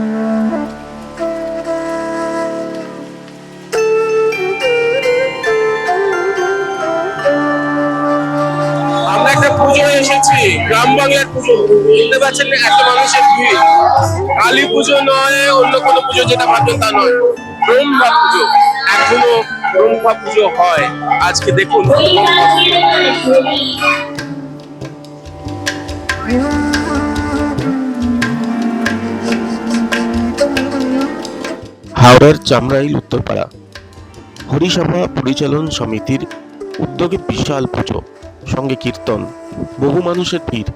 আমরা একটা পুজোয় এসেছি, গ্রাম বাংলার পুজো। বুঝতে পারছেন একটা মানুষের ভিড়। কালী পুজো নয়, অন্য কোনো পুজো যেটা ভাবছেন তা নয়। ব্রহ্মা পুজো। এখনও ব্রহ্মা পুজো হয়। আজকে দেখুন। হাওড়ার চামড়াইল উত্তরপাড়া। হরিসভা পরিচালন সমিতির উদ্যোগে বিশাল পুজো, সঙ্গে কীর্তন, বহু মানুষের ভিড়,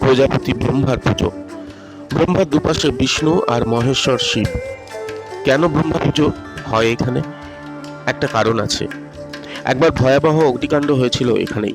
প্রজাপতি ব্রহ্মার পুজো। ব্রহ্মার দুপাশে বিষ্ণু আর মহেশ্বর শিব। কেন ব্রহ্মা পুজো হয় এখানে? একটা কারণ আছে। একবার ভয়াবহ অগ্নিকাণ্ড হয়েছিল এখানেই।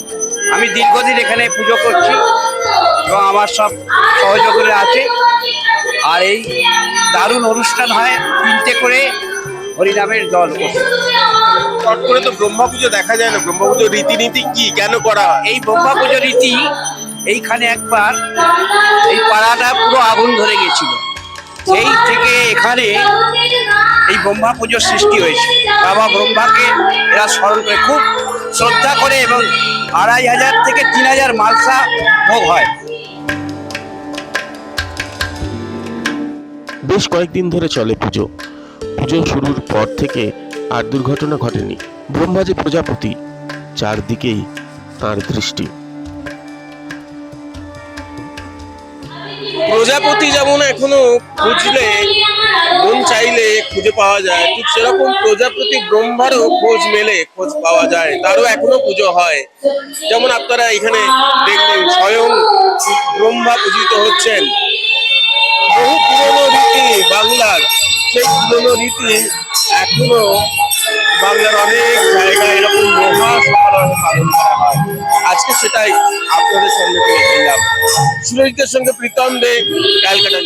আমি দীর্ঘদিন এখানে পুজো করছি এবং আমার সব সহযোগীরা আছে। আর এই দারুণ অনুষ্ঠান হয় তিনটে করে হরিনামের দল। চট করে তো ব্রহ্মা পুজো দেখা যায় না। ব্রহ্মা পুজোর রীতিনীতি কি? কেন করা হয়? এই ব্রহ্মা পুজো রীতি এইখানে একবার এই পাড়াটা পুরো আগুন ধরে গেছিল। সেই থেকে এখানে এই ব্রহ্মা পুজোর সৃষ্টি হয়েছে। বাবা ব্রহ্মাকে এরা স্মরণ করে। খুব শ্রদ্ধা করে এবং আড়াই হাজার থেকে তিন হাজার মালসা ভোগ হয়। বেশ কয়েকদিন ধরে চলে পুজো। পুজো শুরুর পর থেকে আর দুর্ঘটনা ঘটেনি। ব্রহ্মাজি প্রজাপতি চারদিকেই তার দৃষ্টি। প্রজাপতি যেমন এখনও খুঁজলে, মন চাইলে খুঁজে পাওয়া যায়, ঠিক সেরকম প্রজাপতি ব্রহ্মারও খোঁজ মেলে, খোঁজ পাওয়া যায়, তারও এখনও পুজো হয়। যেমন আপনারা এখানে দেখলেন, স্বয়ং ব্রহ্মা পূজিত হচ্ছেন। বহু পুরনো রীতি বাংলার, সেই পুরনো রীতি এখনও বাংলার অনেক জায়গায় এরকম মহা সমারোহে পালন করা হয়। আজকে সেটাই আপনাদের সামনে সুরজিতের সঙ্গে প্রীতম দে ক্যালকাটা